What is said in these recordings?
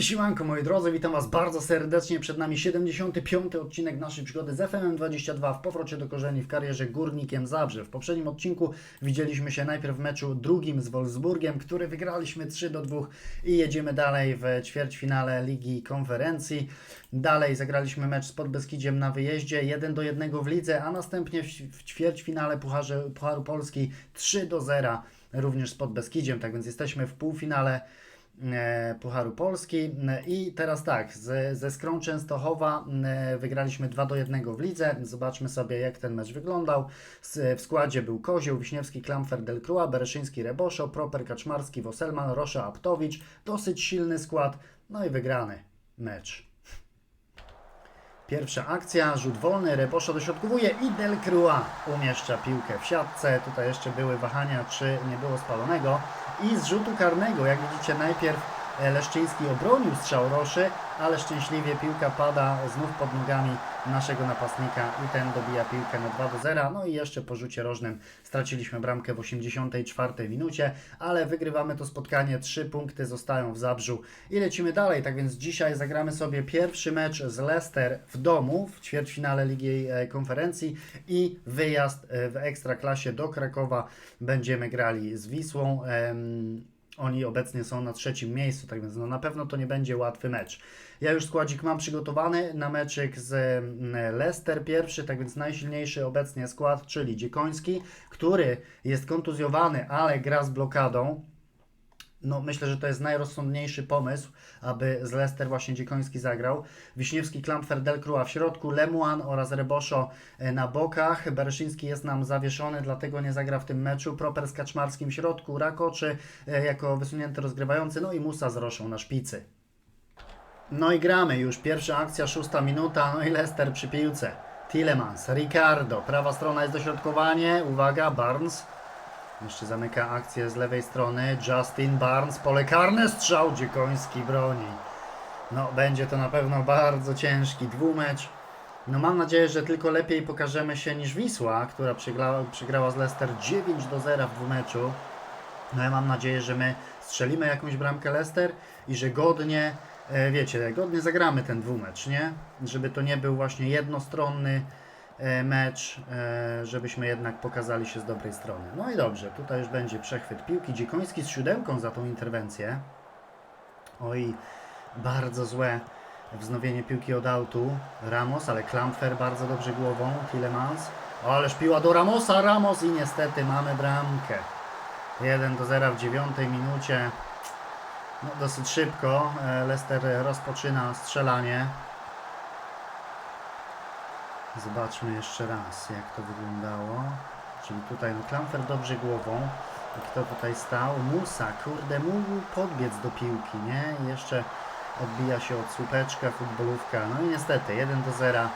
Siłanko moi drodzy, witam Was bardzo serdecznie. Przed nami 75. odcinek naszej przygody z FMM22 w powrocie do korzeni w karierze Górnikiem Zabrze. W poprzednim odcinku widzieliśmy się najpierw w meczu drugim z Wolfsburgiem, który wygraliśmy 3 do 2 i jedziemy dalej w ćwierćfinale Ligi Konferencji. Dalej zagraliśmy mecz z Podbeskidziem na wyjeździe 1 do 1 w lidze, a następnie w, ćwierćfinale Pucharze, Pucharu Polski 3 do 0 również z Podbeskidziem, tak więc jesteśmy w półfinale Pucharu Polski. E, i teraz tak, z, ze Skrą Częstochowa e, wygraliśmy 2 do 1 w lidze, zobaczmy sobie jak ten mecz wyglądał, w składzie był Kozioł, Wiśniewski, Klamfer, Delcroix, Bereszyński, Reboszo, Proper, Kaczmarski, Woselman, Rosza, Aptowicz, dosyć silny skład, no i wygrany mecz. Pierwsza akcja, rzut wolny, Reboszo dośrodkowuje i Delcroix umieszcza piłkę w siatce. Tutaj jeszcze były wahania, czy nie było spalonego. I z rzutu karnego, jak widzicie, najpierw Leszczyński obronił strzał Roszy, ale szczęśliwie piłka pada znów pod nogami naszego napastnika i ten dobija piłkę na 2 do 0. No i jeszcze po rzucie rożnym straciliśmy bramkę w 84 minucie, ale wygrywamy to spotkanie, 3 punkty zostają w Zabrzu i lecimy dalej. Tak więc dzisiaj zagramy sobie pierwszy mecz z Leicester w domu w ćwierćfinale Ligi e, Konferencji i wyjazd e, w Ekstraklasie do Krakowa będziemy grali z Wisłą. Oni obecnie są na trzecim miejscu, tak więc no na pewno to nie będzie łatwy mecz. Ja już składzik mam przygotowany na meczyk z mm, Leicester pierwszy, tak więc najsilniejszy obecnie skład, czyli Dziekoński, który jest kontuzjowany, ale gra z blokadą. No, myślę, że to jest najrozsądniejszy pomysł, aby z Leicester właśnie Dziekoński zagrał. Wiśniewski, Klamfer, Delcroix w środku, Lemuan oraz Reboszo e, na bokach. Bereszyński jest nam zawieszony, dlatego nie zagra w tym meczu. Proper z Kaczmarskim w środku, Rakoczy e, jako wysunięty rozgrywający, no i Musa z Roszą na szpicy. No i gramy już. Pierwsza akcja, szósta minuta, no i Leicester przy piłce. Tillemans, Ricardo, prawa strona jest dośrodkowanie, uwaga, Barnes. Jeszcze zamyka akcję z lewej strony. Justin Barnes, pole karne, strzał Dziekoński broni. No, będzie to na pewno bardzo ciężki dwumecz. No mam nadzieję, że tylko lepiej pokażemy się niż Wisła, która przegrała, przegrała z Leicester 9 do 0 w dwumeczu. No ja mam nadzieję, że my strzelimy jakąś bramkę Leicester i że godnie, e, wiecie, godnie zagramy ten dwumecz, nie? Żeby to nie był właśnie jednostronny mecz, e, żebyśmy jednak pokazali się z dobrej strony. No i dobrze, tutaj już będzie przechwyt piłki. Dziekoński z siódemką za tą interwencję. Oj, bardzo złe wznowienie piłki od autu. Ramos, ale Klamfer bardzo dobrze głową. Tillemans. O, ależ piła do Ramosa, Ramos i niestety mamy bramkę. 1 do 0 w dziewiątej minucie. No, dosyć szybko. e, Leicester rozpoczyna strzelanie. Zobaczmy jeszcze raz, jak to wyglądało. Czyli tutaj no, Klamfer dobrze głową. Kto tutaj stał? Musa, kurde, mógł podbiec do piłki, nie? Jeszcze odbija się od słupeczka, futbolówka. No i niestety, 1 do 0. E,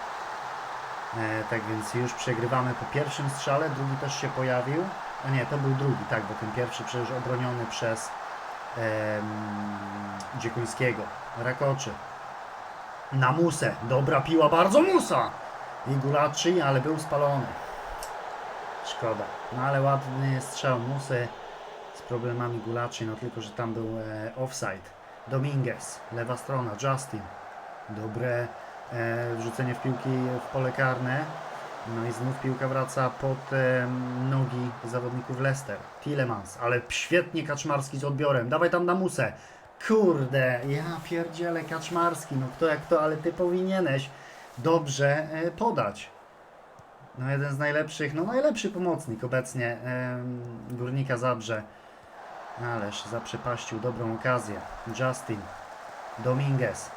tak więc już przegrywamy po pierwszym strzale, drugi też się pojawił. A nie, to był drugi, tak, bo ten pierwszy przecież obroniony przez em, Dziekuńskiego. Rakoczy. Na Musę. Dobra piła, bardzo Musa. I Gulaczy, ale był spalony. Szkoda. No ale ładny strzał Musy z problemami Gulaczy, no tylko, że tam był e, offside. Dominguez, lewa strona, Justin. Dobre e, wrzucenie w piłki w pole karne. No i znów piłka wraca pod e, nogi zawodników Leicester. Tillemans, ale świetnie Kaczmarski z odbiorem. Dawaj tam na musę. Kurde, ja pierdzielę Kaczmarski. No kto jak to, ale ty powinieneś dobrze e, podać. No jeden z najlepszych, no najlepszy pomocnik obecnie Górnika Zabrze. Ależ zaprzepaścił dobrą okazję. Justin, Dominguez,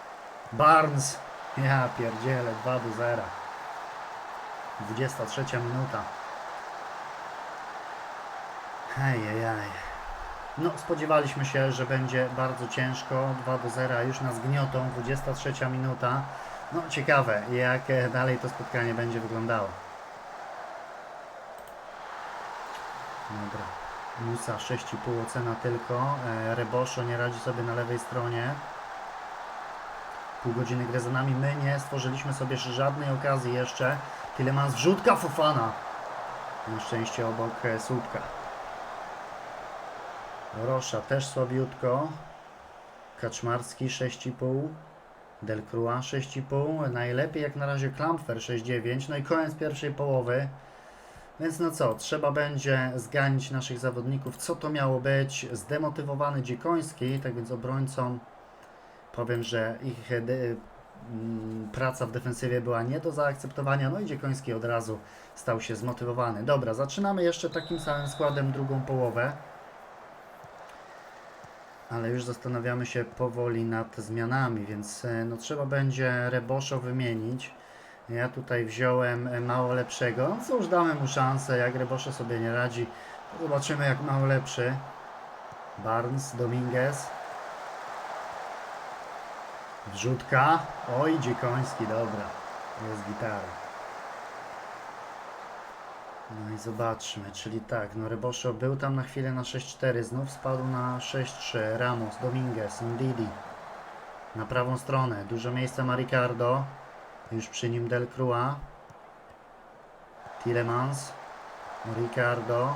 Barnes. Ja pierdzielę, 2 do 0. 23 minuta. Hejjejaj. No, spodziewaliśmy się, że będzie bardzo ciężko. 2 do 0 już nas gniotą. 23 minuta. No, ciekawe, jak dalej to spotkanie będzie wyglądało. Dobra. Musa 6,5 ocena tylko. E, Reboszo nie radzi sobie na lewej stronie. Pół godziny gry za nami. My nie stworzyliśmy sobie żadnej okazji jeszcze. Tillemans wrzutka Fofana. Na szczęście obok e, słupka. Rosza też słabiutko. Kaczmarski 6,5. Delcroix 6,5. Najlepiej jak na razie Klampfer 6,9. No i koniec pierwszej połowy. Więc no co, trzeba będzie zganić naszych zawodników. Co to miało być? Zdemotywowany Dziekoński, tak więc obrońcom powiem, że ich e, de, mm, praca w defensywie była nie do zaakceptowania. No i Dziekoński od razu stał się zmotywowany. Dobra, zaczynamy jeszcze takim samym składem drugą połowę. Ale już zastanawiamy się powoli nad zmianami, więc e, no, trzeba będzie Reboszo wymienić. Ja tutaj wziąłem e, mało lepszego. No cóż, damy mu szansę. Jak Reboszo sobie nie radzi, zobaczymy jak mało lepszy. Barnes, Dominguez. Wrzutka. Oj, Dziekoński, dobra. Jest gitara. No i zobaczmy, czyli tak, no Reboszo był tam na chwilę na 6-4, znów spadł na 6-3, Ramos, Dominguez, Ndidi. Na prawą stronę, dużo miejsca ma Ricardo, już przy nim Delcroix. Tillemans, Ricardo.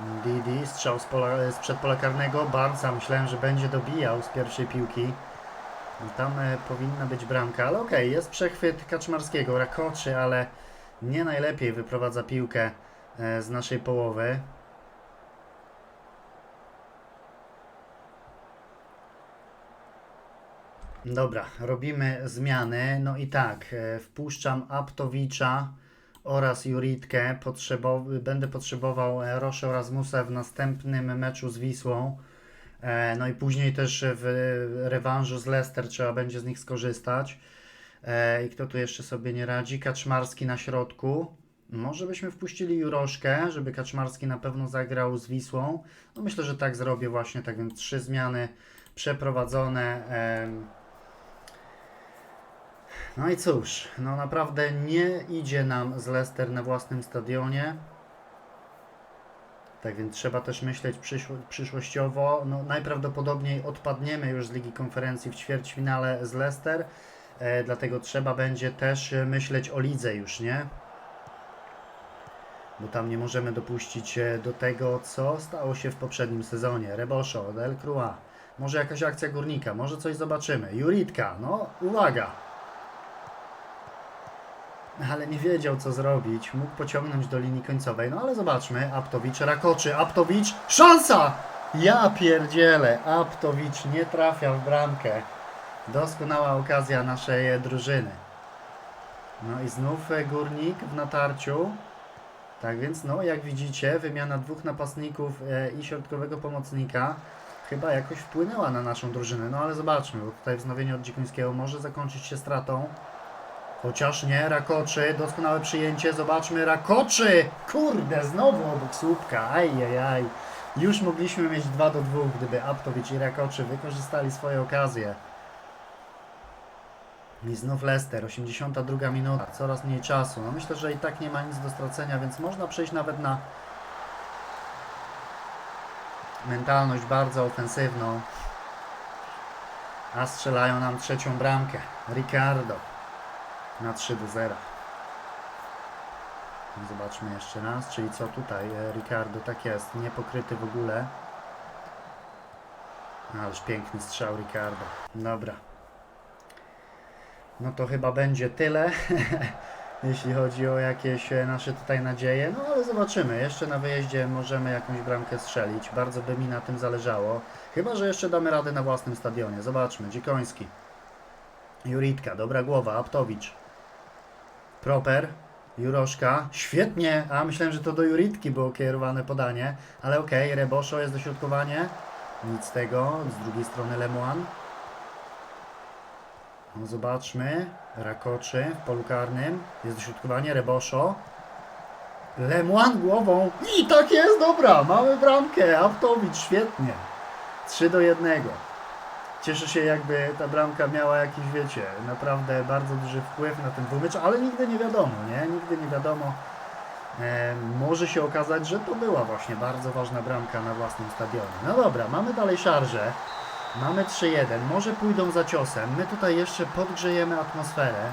Ndidi, strzał z pola, sprzed pola karnego, Barca, myślałem, że będzie dobijał z pierwszej piłki. No Tam e, powinna być bramka, ale okej, jest przechwyt Kaczmarskiego, Rakoczy, ale nie najlepiej wyprowadza piłkę e, z naszej połowy. Dobra, robimy zmiany. No i tak, e, wpuszczam Aptowicza oraz Juritkę. Będę potrzebował e, Roszę Rasmusa w następnym meczu z Wisłą. No i później też w rewanżu z Leicester trzeba będzie z nich skorzystać. E, I kto tu jeszcze sobie nie radzi? Kaczmarski na środku. Może byśmy wpuścili Juroszkę, żeby Kaczmarski na pewno zagrał z Wisłą. No myślę, że tak zrobię właśnie, tak więc trzy zmiany przeprowadzone. No i cóż, no naprawdę nie idzie nam z Leicester na własnym stadionie. Tak więc trzeba też myśleć przyszło- przyszłościowo. No, najprawdopodobniej odpadniemy już z Ligi Konferencji w ćwierćfinale z Leicester. E, dlatego trzeba będzie też e, myśleć o lidze już, nie? Bo tam nie możemy dopuścić e, do tego, co stało się w poprzednim sezonie. Reboszo, Delcroix, może jakaś akcja górnika, może coś zobaczymy. Juritka, no uwaga! Ale nie wiedział co zrobić, mógł pociągnąć do linii końcowej, no ale zobaczmy, Aptowicz rakoczy, Aptowicz, szansa! Ja pierdzielę, Aptowicz nie trafia w bramkę. Doskonała okazja naszej drużyny. No i znów e, górnik w natarciu. Tak więc, no jak widzicie, wymiana dwóch napastników e, i środkowego pomocnika chyba jakoś wpłynęła na naszą drużynę. No ale zobaczmy, bo tutaj wznowienie od Dzikońskiego może zakończyć się stratą. Chociaż nie, Rakoczy, doskonałe przyjęcie, zobaczmy, Rakoczy! Kurde, znowu obok słupka, ajajaj. Już mogliśmy mieć 2 do 2, gdyby Aptowicz i Rakoczy wykorzystali swoje okazje. I znów Leicester, 82 minuta, coraz mniej czasu. No myślę, że i tak nie ma nic do stracenia, więc można przejść nawet na mentalność bardzo ofensywną. A strzelają nam trzecią bramkę. Ricardo na 3 do 0. Zobaczmy jeszcze raz, czyli co tutaj e, Ricardo, tak jest, niepokryty w ogóle. Ależ piękny strzał Ricardo. Dobra. No to chyba będzie tyle, jeśli chodzi o jakieś e, nasze tutaj nadzieje. No ale zobaczymy. Jeszcze na wyjeździe możemy jakąś bramkę strzelić. Bardzo by mi na tym zależało. Chyba, że jeszcze damy radę na własnym stadionie. Zobaczmy. Dzikoński. Juritka, dobra głowa. Aptowicz. Proper. Juroszka. Świetnie. A myślałem, że to do Juritki było kierowane podanie. Ale okej. Reboszo jest dośrodkowanie. Nic z tego. Z drugiej strony Lemoine. No zobaczmy. Rakoczy w polu karnym. Jest dośrodkowanie. Reboszo. Lemłan głową. I tak jest, dobra. Mamy bramkę. Aptowicz, świetnie. 3 do 1. Cieszę się jakby ta bramka miała jakiś, wiecie, naprawdę bardzo duży wpływ na ten dwumecz, ale nigdy nie wiadomo, nie? Nigdy nie wiadomo. E, może się okazać, że to była właśnie bardzo ważna bramka na własnym stadionie. No dobra, mamy dalej szarżę. Mamy 3-1. Może pójdą za ciosem. My tutaj jeszcze podgrzejemy atmosferę.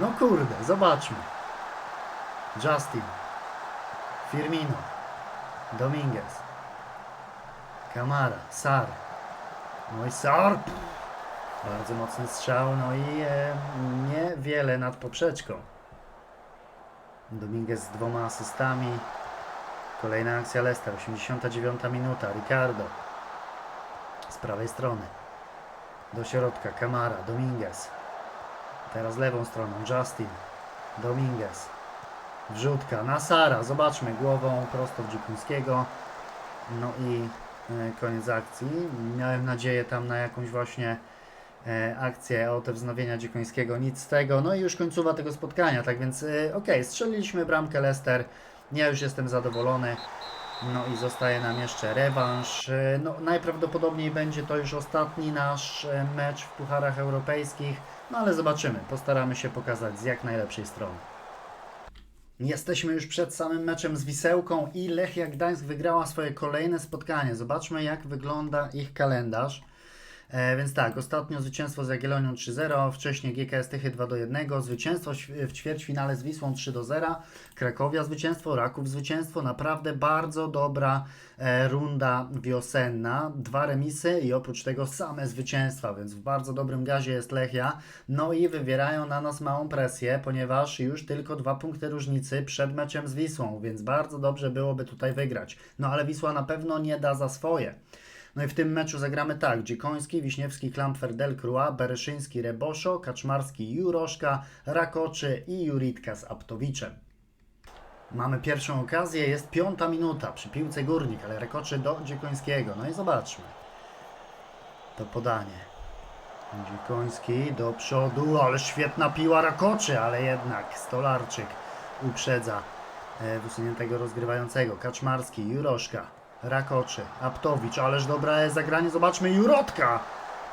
No kurde, zobaczmy. Justin. Firmino. Dominguez. Kamara, Sar. No i Sar. Bardzo mocny strzał, no i e, niewiele nad poprzeczką. Dominguez z dwoma asystami. Kolejna akcja Leicester, 89 minuta. Ricardo z prawej strony. Do środka Kamara, Dominguez. Teraz lewą stroną Justin. Dominguez. Wrzutka na Sara. Zobaczmy głową prosto w. No i e, koniec akcji. Miałem nadzieję tam na jakąś właśnie e, akcję o te wznowienia Dzikońskiego. Nic z tego. No i już końcowa tego spotkania. Tak więc e, okej, strzeliliśmy bramkę Leicester. Ja już jestem zadowolony. No i zostaje nam jeszcze rewanż. E, No, najprawdopodobniej będzie to już ostatni nasz e, mecz w Pucharach Europejskich. No ale zobaczymy. Postaramy się pokazać z jak najlepszej strony. Jesteśmy już przed samym meczem z Wisełką i Lechia Gdańsk wygrała swoje kolejne spotkanie. Zobaczmy jak wygląda ich kalendarz. E, więc tak, ostatnio zwycięstwo z Jagiellonią 3-0, wcześniej GKS Tychy 2-1, zwycięstwo w ćwierćfinale z Wisłą 3-0, Krakowia zwycięstwo, Raków zwycięstwo, naprawdę bardzo dobra e, runda wiosenna, dwa remisy i oprócz tego same zwycięstwa, więc w bardzo dobrym gazie jest Lechia, no i wywierają na nas małą presję, ponieważ już tylko dwa punkty różnicy przed meczem z Wisłą, więc bardzo dobrze byłoby tutaj wygrać, no ale Wisła na pewno nie da za swoje. No i w tym meczu zagramy tak: Dziekoński, Wiśniewski, Klamfer, Delcroix, Bereszyński, Reboszo, Kaczmarski, Juroszka, Rakoczy i Juritka z Aptowiczem. Mamy pierwszą okazję, jest piąta minuta przy piłce Górnik, ale Rakoczy do Dziekońskiego. No i zobaczmy. To podanie. Dziekoński do przodu, ale świetna piła Rakoczy, ale jednak Stolarczyk uprzedza e, wysuniętego rozgrywającego. Kaczmarski, Juroszka, Rakoczy, Aptowicz, ależ dobra jest zagranie, zobaczmy, Jurotka!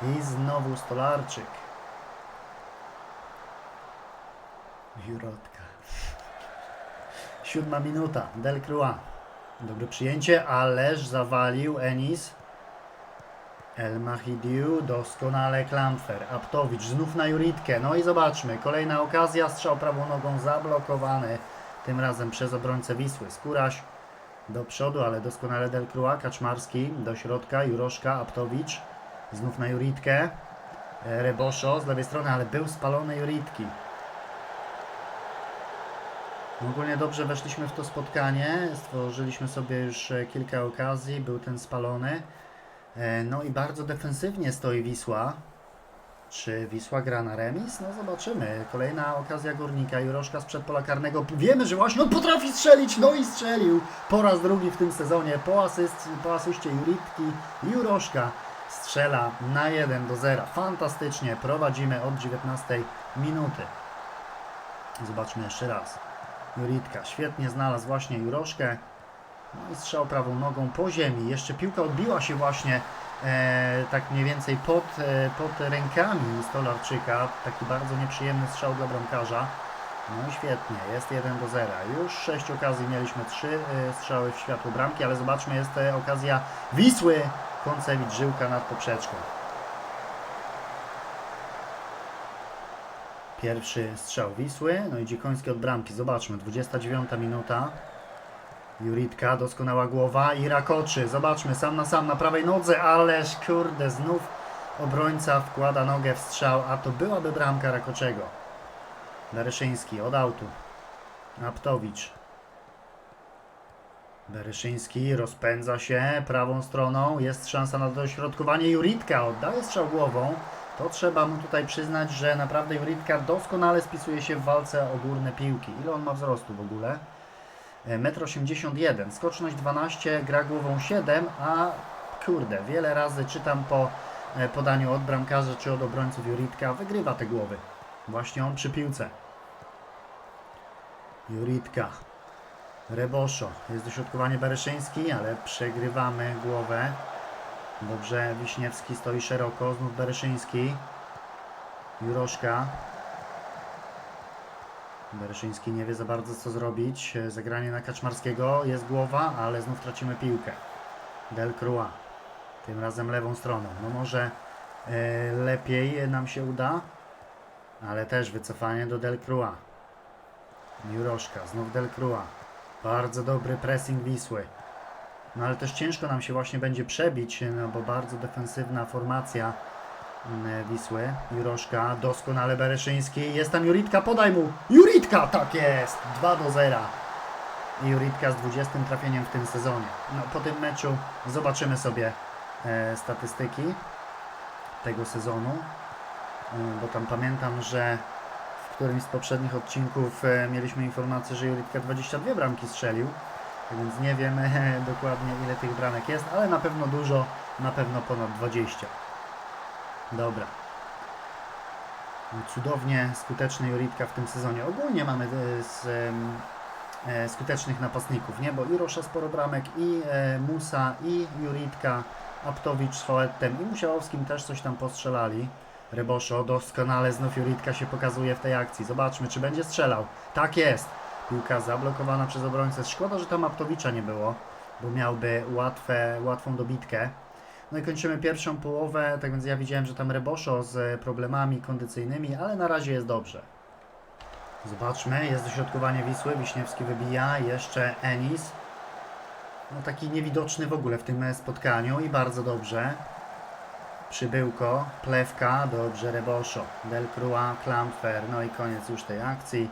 I znowu Stolarczyk. Jurotka. Siódma minuta, Delcroix. Dobre przyjęcie, ależ zawalił Enis. El Mahidiu, doskonale Klamfer, Aptowicz, znów na Juritkę. No i zobaczmy, kolejna okazja, strzał prawą nogą zablokowany, tym razem przez obrońcę Wisły. Skóraś do przodu, ale doskonale Delcroix, Kaczmarski, do środka, Juroszka, Aptowicz, znów na Juritkę. E, Reboszo z lewej strony, ale był spalony Juritki. Ogólnie dobrze weszliśmy w to spotkanie, stworzyliśmy sobie już e, kilka okazji, był ten spalony. E, No i bardzo defensywnie stoi Wisła. Czy Wisła gra na remis? No zobaczymy. Kolejna okazja Górnika, Juroszka sprzed pola karnego. Wiemy, że właśnie on potrafi strzelić, no i strzelił. Po raz drugi w tym sezonie, po, asyst, po asyście Juritki, Juroszka strzela na 1 do 0. Fantastycznie, prowadzimy od 19 minuty. Zobaczmy jeszcze raz. Juritka świetnie znalazł właśnie Juroszkę. No i strzał prawą nogą po ziemi. Jeszcze piłka odbiła się właśnie e, tak mniej więcej pod, e, pod rękami Stolarczyka. Taki bardzo nieprzyjemny strzał dla bramkarza. No świetnie, jest 1 do 0. Już 6 okazji mieliśmy 3 e, strzały w światło bramki, ale zobaczmy, jest e, okazja Wisły. Koncewicz żyłka nad poprzeczką. Pierwszy strzał Wisły, no i Dziekoński od bramki. Zobaczmy, 29 minuta. Juritka, doskonała głowa i Rakoczy. Zobaczmy, sam na sam na prawej nodze, ależ kurde, znów obrońca wkłada nogę w strzał, a to byłaby bramka Rakoczego. Bereszyński od autu. Aptowicz. Bereszyński rozpędza się prawą stroną, jest szansa na dośrodkowanie. Juritka oddaje strzał głową. To trzeba mu tutaj przyznać, że naprawdę Juritka doskonale spisuje się w walce o górne piłki. Ile on ma wzrostu w ogóle? 1,81 m, skoczność 12, gra głową 7, a kurde, wiele razy czytam po e, podaniu od bramkarza czy od obrońców Juritka, wygrywa te głowy. Właśnie on przy piłce. Juritka. Reboszo. Jest dośrodkowanie Bereszyński, ale przegrywamy głowę. Dobrze, Wiśniewski stoi szeroko, znów Bereszyński. Juroszka. Bereszyński nie wie za bardzo co zrobić. E, Zagranie na Kaczmarskiego. Jest głowa, ale znów tracimy piłkę. Delcroix. Tym razem lewą stroną. No może e, lepiej nam się uda. Ale też wycofanie do Delcroix. Juroszka. Znów Delcroix. Bardzo dobry pressing Wisły. No ale też ciężko nam się właśnie będzie przebić, no bo bardzo defensywna formacja Wisły. Juroszka, doskonale Bereszyński. Jest tam Juritka, podaj mu! Juritka! Tak jest! 2 do 0. I Juritka z 20 trafieniem w tym sezonie. No po tym meczu zobaczymy sobie e, statystyki tego sezonu. E, bo tam pamiętam, że w którymś z poprzednich odcinków e, mieliśmy informację, że Juritka 22 bramki strzelił. Więc nie wiem e, dokładnie ile tych bramek jest, ale na pewno dużo, na pewno ponad 20. Dobra. Cudownie skuteczny Juritka w tym sezonie. Ogólnie mamy e, z, e, skutecznych napastników, nie? Bo i Rosza sporo bramek, i e, Musa, i Juritka, Aptowicz z Foettem, i Musiałowskim też coś tam postrzelali. Reboszo doskonale, znów Juritka się pokazuje w tej akcji. Zobaczmy, czy będzie strzelał. Tak jest! Piłka zablokowana przez obrońcę. Szkoda, że tam Aptowicza nie było, bo miałby łatwe, łatwą dobitkę. No i kończymy pierwszą połowę, tak więc ja widziałem, że tam Reboszo z problemami kondycyjnymi, ale na razie jest dobrze. Zobaczmy, jest dośrodkowanie Wisły, Wiśniewski wybija, jeszcze Enis. No taki niewidoczny w ogóle w tym spotkaniu i bardzo dobrze. Przybyłko, Plewka, dobrze Reboszo, Delcroix, Klamfer, no i koniec już tej akcji.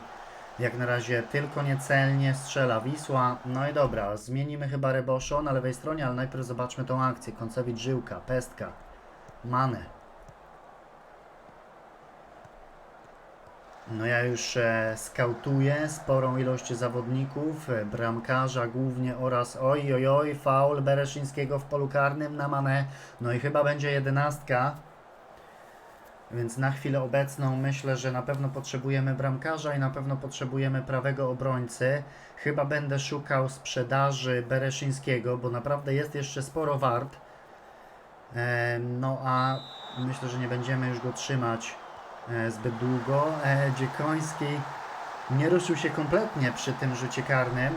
Jak na razie tylko niecelnie strzela Wisła. No i dobra, zmienimy chyba Reboszo na lewej stronie, ale najpierw zobaczmy tą akcję. Koncewicz, Żyłka, Pestka, Mane. No ja już e, skautuję sporą ilość zawodników, e, bramkarza głównie oraz oj oj oj, faul Bereszyńskiego w polu karnym na Mane. No i chyba będzie jedenastka. Więc na chwilę obecną myślę, że na pewno potrzebujemy bramkarza i na pewno potrzebujemy prawego obrońcy. Chyba będę szukał sprzedaży Bereszyńskiego, bo naprawdę jest jeszcze sporo wart. No a myślę, że nie będziemy już go trzymać e, zbyt długo. E, Dziekoński nie ruszył się kompletnie przy tym rzucie karnym.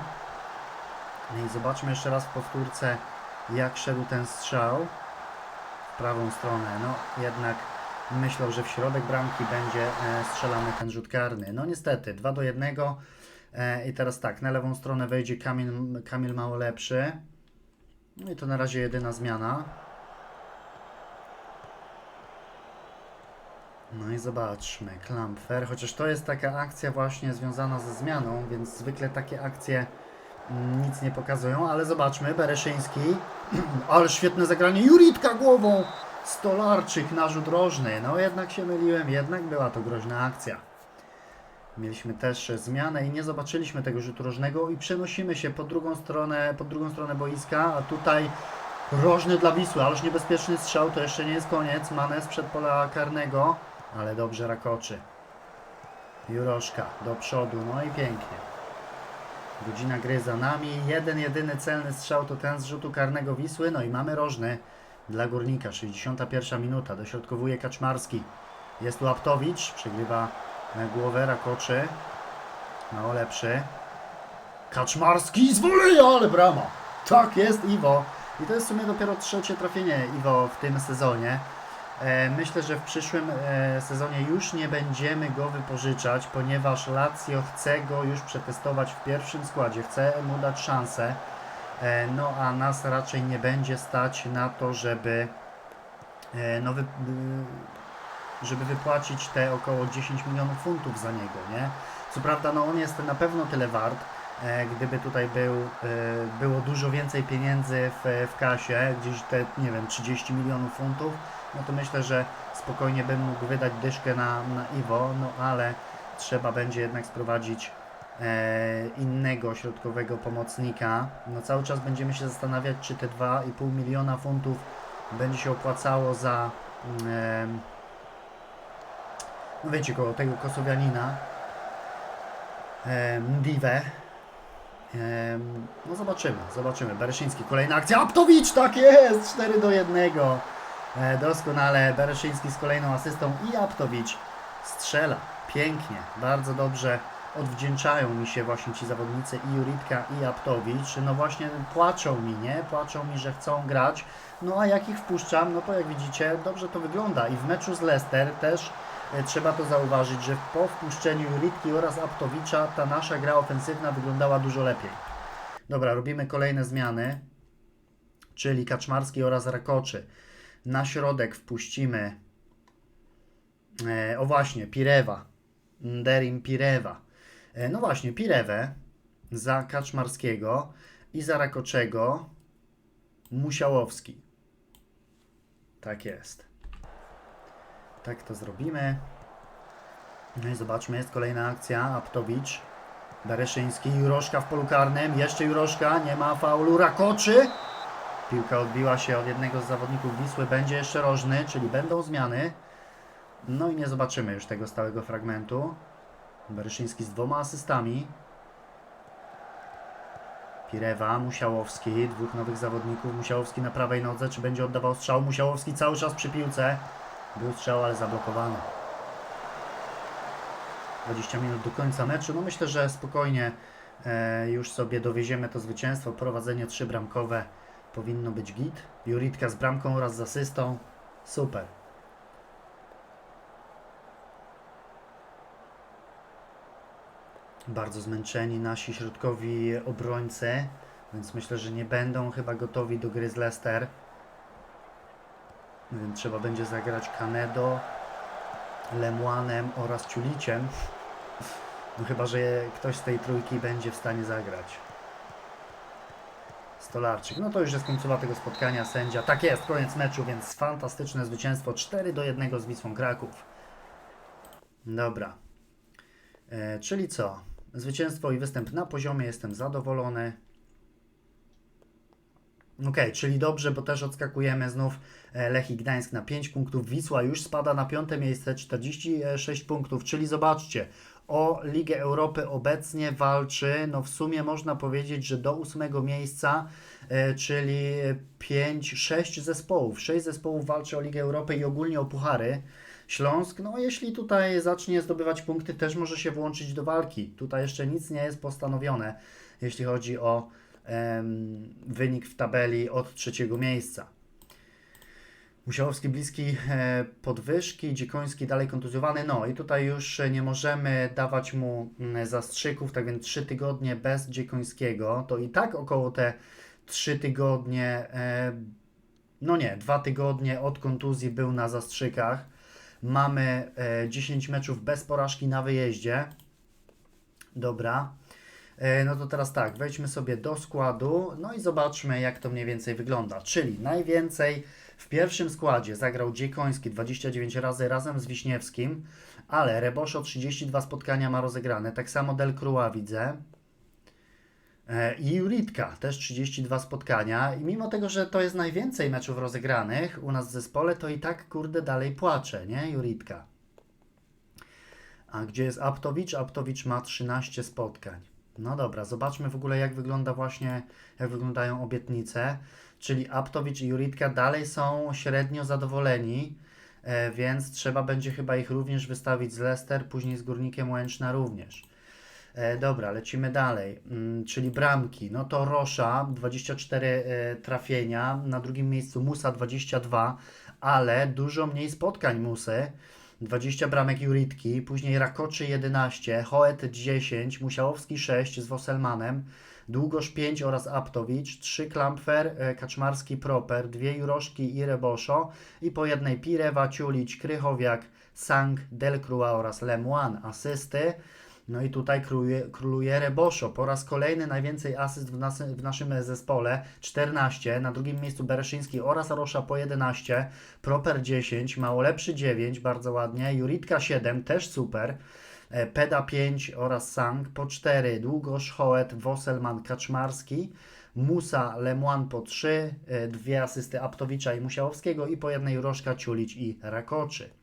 I zobaczmy jeszcze raz w powtórce, jak szedł ten strzał w prawą stronę. No jednak myślał, że w środek bramki będzie e, strzelany ten rzut karny. No niestety, 2 do 1. E, I teraz tak, na lewą stronę wejdzie Kamil, Kamil mało lepszy. No i to na razie jedyna zmiana. No i zobaczmy, Klamfer, chociaż to jest taka akcja właśnie związana ze zmianą, więc zwykle takie akcje mm, nic nie pokazują, ale zobaczmy, Bereszyński, ale świetne zagranie, Juritka głową, Stolarczyk na rzut rożny, no jednak się myliłem, jednak była to groźna akcja. Mieliśmy też zmianę i nie zobaczyliśmy tego rzutu rożnego i przenosimy się po drugą stronę, po drugą stronę boiska, a tutaj rożny dla Wisły, ależ niebezpieczny strzał, to jeszcze nie jest koniec, Manes przed pola karnego, ale dobrze rakoczy. Juroszka do przodu, no i pięknie. Godzina gry za nami, jeden jedyny celny strzał to ten z rzutu karnego Wisły, no i mamy rożny dla Górnika, 61 minuta, dośrodkowuje Kaczmarski. Jest tu Aptowicz, przegrywa e, głowę, rakoczy. Mało lepszy. Kaczmarski z voleja, ale brama. Tak jest Iwo. I to jest w sumie dopiero trzecie trafienie Iwo w tym sezonie. E, Myślę, że w przyszłym e, sezonie już nie będziemy go wypożyczać, ponieważ Lazio chce go już przetestować w pierwszym składzie, chce mu dać szansę. E, No a nas raczej nie będzie stać na to, żeby, e, no, wy, żeby wypłacić te około 10 milionów funtów za niego, nie? Co prawda, no on jest na pewno tyle wart. E, Gdyby tutaj był, było dużo więcej pieniędzy w, w kasie, gdzieś te, nie wiem, 30 milionów funtów, no to myślę, że spokojnie bym mógł wydać dyszkę na, na Iwo, no ale trzeba będzie jednak sprowadzić innego środkowego pomocnika. No cały czas będziemy się zastanawiać, czy te 2,5 miliona funtów będzie się opłacało za em, no wiecie koło tego Kosowianina em, Diwę. Em, No zobaczymy, zobaczymy. Bereszyński, kolejna akcja. Aptowicz, tak jest! 4 do 1. E, Doskonale. Bereszyński z kolejną asystą i Aptowicz strzela. Pięknie, bardzo dobrze odwdzięczają mi się właśnie ci zawodnicy i Juritka i Aptowicz. No właśnie płaczą mi, nie? Płaczą mi, że chcą grać. No a jak ich wpuszczam, no to jak widzicie, dobrze to wygląda. I w meczu z Leicester też e, trzeba to zauważyć, że po wpuszczeniu Juritki oraz Aptowicza ta nasza gra ofensywna wyglądała dużo lepiej. Dobra, robimy kolejne zmiany. czyli Kaczmarski oraz Rakoczy. Na środek wpuścimy, e, o właśnie, Pirewa, Derim Pirewa. E, no właśnie, Pirewę za Kaczmarskiego i za Rakoczego Musiałowski. Tak jest. Tak to zrobimy. No i zobaczmy, jest kolejna akcja. Aptowicz, Bereszyński, Juroszka w polu karnym. Jeszcze Juroszka, nie ma faulu. Rakoczy. Piłka odbiła się od jednego z zawodników Wisły. Będzie jeszcze rożny, czyli będą zmiany. No i nie zobaczymy już tego stałego fragmentu. Bereszyński z dwoma asystami. Pirewa, Musiałowski, dwóch nowych zawodników. Musiałowski na prawej nodze, czy będzie oddawał strzał? Musiałowski cały czas przy piłce. Był strzał, ale zablokowany. 20 minut do końca meczu. No myślę, że spokojnie e, już sobie dowieziemy to zwycięstwo. Prowadzenie trzybramkowe powinno być git. Juritka z bramką oraz z asystą. Super. Bardzo zmęczeni nasi środkowi obrońcy, więc myślę, że nie będą chyba gotowi do gry z Leicester. Więc trzeba będzie zagrać Canedo, Lemuanem oraz Ciuliciem. No chyba, że ktoś z tej trójki będzie w stanie zagrać. Stolarczyk. No to już jest końcowa tego spotkania. Sędzia. Tak jest, koniec meczu, więc fantastyczne zwycięstwo 4 do 1 z Wisłą Kraków. Dobra. E, czyli co? Zwycięstwo i występ na poziomie, jestem zadowolony. Okej, czyli dobrze, bo też odskakujemy znów e, Lech i Gdańsk na 5 punktów. Wisła już spada na piąte miejsce, 46 punktów, czyli zobaczcie, o Ligę Europy obecnie walczy, no w sumie można powiedzieć, że do ósmego miejsca, e, czyli 5, 6 zespołów. 6 zespołów walczy o Ligę Europy i ogólnie o puchary. Śląsk, no jeśli tutaj zacznie zdobywać punkty, też może się włączyć do walki. Tutaj jeszcze nic nie jest postanowione, jeśli chodzi o em, wynik w tabeli od trzeciego miejsca. Musiałowski bliski e, podwyżki, Dziekoński dalej kontuzjowany. No i tutaj już nie możemy dawać mu mm, zastrzyków, tak więc 3 tygodnie bez Dziekońskiego. To i tak około te 3 tygodnie, e, no nie, 2 tygodnie od kontuzji był na zastrzykach. Mamy e, 10 meczów bez porażki na wyjeździe. Dobra. E, No to teraz tak, wejdźmy sobie do składu, no i zobaczmy, jak to mniej więcej wygląda. Czyli najwięcej w pierwszym składzie zagrał Dziekoński 29 razy razem z Wiśniewskim, ale Reboszo 32 spotkania ma rozegrane, tak samo Del Crua widzę. E, I Juritka też 32 spotkania. I mimo tego, że to jest najwięcej meczów rozegranych u nas w zespole, to i tak kurde dalej płacze, nie? Juritka. A gdzie jest Aptowicz? Aptowicz ma 13 spotkań. No dobra, zobaczmy w ogóle jak wygląda właśnie, jak wyglądają obietnice. Czyli Aptowicz i Juritka dalej są średnio zadowoleni, e, więc trzeba będzie chyba ich również wystawić z Leicester, później z Górnikiem Łęczna również. E, dobra, lecimy dalej. Mm, czyli bramki. No to Rosza 24 e, trafienia, na drugim miejscu Musa 22, ale dużo mniej spotkań Musy. 20 bramek Juritki, później Rakoczy 11, Hoet 10, Musiałowski 6 z Wosselmanem, Długosz 5 oraz Aptowicz, 3 Klampfer, e, Kaczmarski Proper, 2 Juroszki i Reboszo i po jednej Pirewa, Ciulić, Krychowiak, Sang, Delcrua oraz Lemoine asysty. No i tutaj króluje, króluje Reboszo. Po raz kolejny najwięcej asyst w, nas, w naszym zespole 14. Na drugim miejscu Bereszyński oraz Rosza po 11. Proper 10. Małolepszy 9. Bardzo ładnie. Juritka 7. Też super. E, Peda 5 oraz Sang po 4. Długosz, Hoet, Wosselman, Kaczmarski. Musa, Lemoine po 3. e, Dwie asysty Aptowicza i Musiałowskiego i po jednej Rożka, Ciulić i Rakoczy.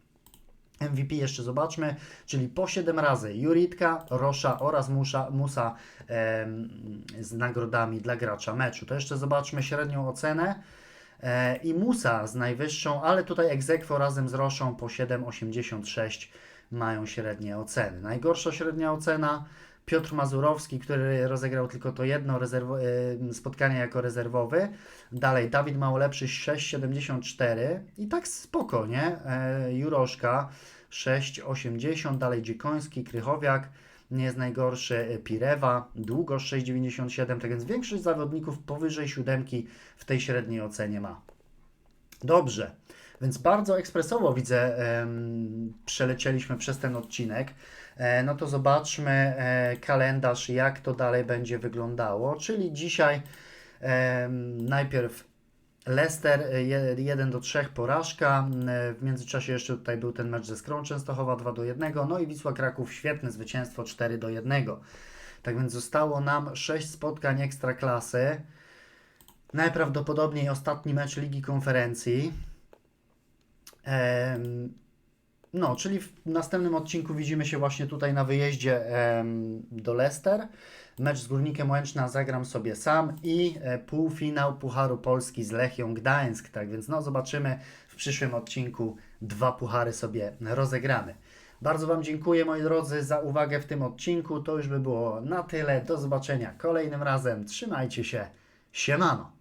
MVP jeszcze zobaczmy, czyli po 7 razy Juritka, Rosza oraz Musa, Musa em, z nagrodami dla gracza meczu. To jeszcze zobaczmy średnią ocenę e, i Musa z najwyższą, ale tutaj Egzekwo razem z Roszą po 7,86 mają średnie oceny. Najgorsza średnia ocena Piotr Mazurowski, który rozegrał tylko to jedno spotkanie jako rezerwowy. Dalej Dawid Małolepszy 6,74 i tak spoko, nie? E, Juroszka 6,80, dalej Dziekoński, Krychowiak nie jest najgorszy. Pirewa, długość 6,97, tak więc większość zawodników powyżej siódemki w tej średniej ocenie ma. Dobrze, więc bardzo ekspresowo widzę, przelecieliśmy przez ten odcinek. E, no to zobaczmy e, kalendarz, jak to dalej będzie wyglądało. Czyli dzisiaj najpierw Leicester e, je- 1 do 3 porażka. E, W międzyczasie jeszcze tutaj był ten mecz ze Skrą Częstochowa 2 do 1. No i Wisła Kraków świetne zwycięstwo 4 do 1. Tak więc zostało nam 6 spotkań ekstraklasy. Najprawdopodobniej ostatni mecz Ligi Konferencji. No, czyli w następnym odcinku widzimy się właśnie tutaj na wyjeździe do Leicester. Mecz z Górnikiem Łęczna zagram sobie sam i e, półfinał Pucharu Polski z Lechią Gdańsk. Tak więc no zobaczymy w przyszłym odcinku dwa puchary sobie rozegramy. Bardzo Wam dziękuję moi drodzy za uwagę w tym odcinku. To już by było na tyle. Do zobaczenia kolejnym razem. Trzymajcie się. Siemano.